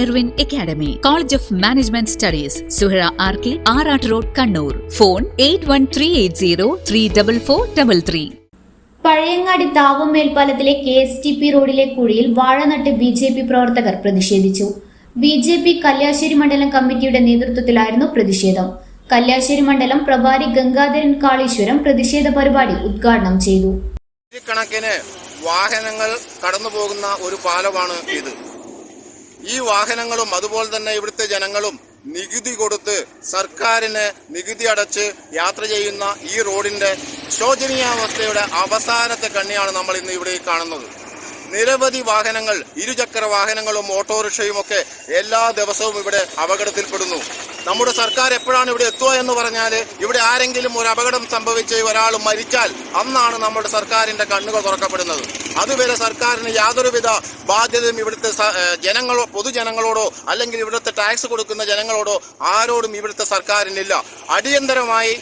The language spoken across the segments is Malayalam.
Erwin academy college of management studies Suhara R K Arattu road Kannur. Phone eight one three eight zero three double four double three. Pazhayangadi Thavam മേൽപ്പാലത്തിലെ K S T P റോഡിലെ കുഴിയിൽ വാഴ നട്ട് ബി ജെ പി പ്രവർത്തകർ പ്രതിഷേധിച്ചു. ബി ജെ പി കല്യാശ്ശേരി മണ്ഡലം കമ്മിറ്റിയുടെ നേതൃത്വത്തിലായിരുന്നു പ്രതിഷേധം. കല്യാശ്ശേരി മണ്ഡലം പ്രഭാരി ഗംഗാധരൻ കാളീശ്വരം പ്രതിഷേധ പരിപാടി ഉദ്ഘാടനം ചെയ്തു. കണക്കിന് വാഹനങ്ങൾ കടന്നു പോകുന്ന ഒരു പാലമാണ് ഇത്. ഈ വാഹനങ്ങളും അതുപോലെ തന്നെ ഇവിടുത്തെ ജനങ്ങളും നികുതി കൊടുത്ത് സർക്കാരിന് നികുതി അടച്ച് യാത്ര ചെയ്യുന്ന ഈ റോഡിന്റെ ശോചനീയാവസ്ഥയുടെ അവസാനത്തെ കണ്ണിയാണ് നമ്മൾ ഇന്ന് ഇവിടെ കാണുന്നത്. നിരവധി വാഹനങ്ങൾ ഇരുചക്ര വാഹനങ്ങളും ഓട്ടോറിക്ഷയും ഒക്കെ എല്ലാ ദിവസവും ഇവിടെ അപകടത്തിൽപ്പെടുന്നു. നമ്മുടെ സർക്കാർ എപ്പോഴാണ് ഇവിടെ എത്തുക എന്ന് പറഞ്ഞാൽ ഇവിടെ ആരെങ്കിലും ഒരു അപകടം സംഭവിച്ച് ഒരാൾ മരിച്ചാൽ അന്നാണ് നമ്മുടെ സർക്കാരിന്റെ കണ്ണുകൾ തുറക്കപ്പെടുന്നത്. അതുവരെ സർക്കാരിന് യാതൊരുവിധ ബാധ്യതയും ഇവിടുത്തെ ജനങ്ങളോ പൊതുജനങ്ങളോടോ അല്ലെങ്കിൽ ഇവിടുത്തെ ടാക്സ് കൊടുക്കുന്ന ജനങ്ങളോടോ ആരോടും ഇവിടുത്തെ സർക്കാരിനില്ല. അടിയന്തരമായി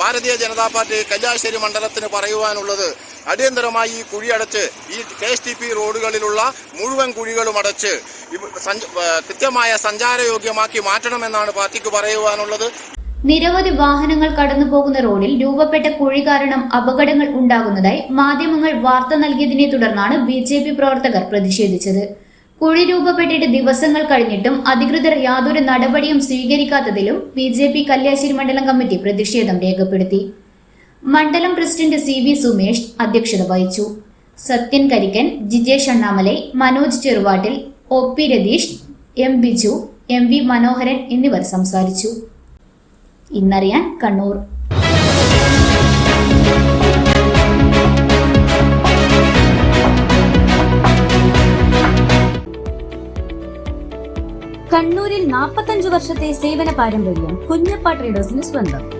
ഭാരതീയ ജനതാ പാർട്ടി കല്യാശ്ശേരി മണ്ഡലത്തിന് പറയുവാനുള്ളത് അടിയന്തരമായി ഈ കുഴി അടച്ച് ഈ കെ എസ് ടി പി റോഡുകളിലുള്ള മുഴുവൻ കുഴികളും അടച്ച് കൃത്യമായ സഞ്ചാരയോഗ്യമാക്കി മാറ്റണമെന്നാണ് പാർട്ടിക്ക് പറയുവാനുള്ളത്. നിരവധി വാഹനങ്ങൾ കടന്നു പോകുന്ന റോഡിൽ രൂപപ്പെട്ട കുഴി കാരണം അപകടങ്ങൾ ഉണ്ടാകുന്നതായി മാധ്യമങ്ങൾ വാർത്ത നൽകിയതിനെ തുടർന്നാണ് ബി ജെ പി പ്രവർത്തകർ പ്രതിഷേധിച്ചത്. കുഴി രൂപപ്പെട്ടിട്ട് ദിവസങ്ങൾ കഴിഞ്ഞിട്ടും അധികൃതർ യാതൊരു നടപടിയും സ്വീകരിക്കാത്തതിലും ബി ജെ പി കല്യാശ്ശേരി മണ്ഡലം കമ്മിറ്റി പ്രതിഷേധം രേഖപ്പെടുത്തി. മണ്ഡലം പ്രസിഡന്റ് സി വി സുമേഷ് അധ്യക്ഷത വഹിച്ചു. Sathyan Karikkan Jijesh Annamalai Manoj Cheruvattil O P Ratheesh M Biju M V Manoharan എന്നിവർ സംസാരിച്ചു. ഇന്നറിയാൻ കണ്ണൂർ. കണ്ണൂരിൽ നാൽപ്പത്തഞ്ചു വർഷത്തെ സേവന പാരമ്പര്യം കുഞ്ഞപ്പ ട്രേഡേഴ്സിന് സ്വന്തം.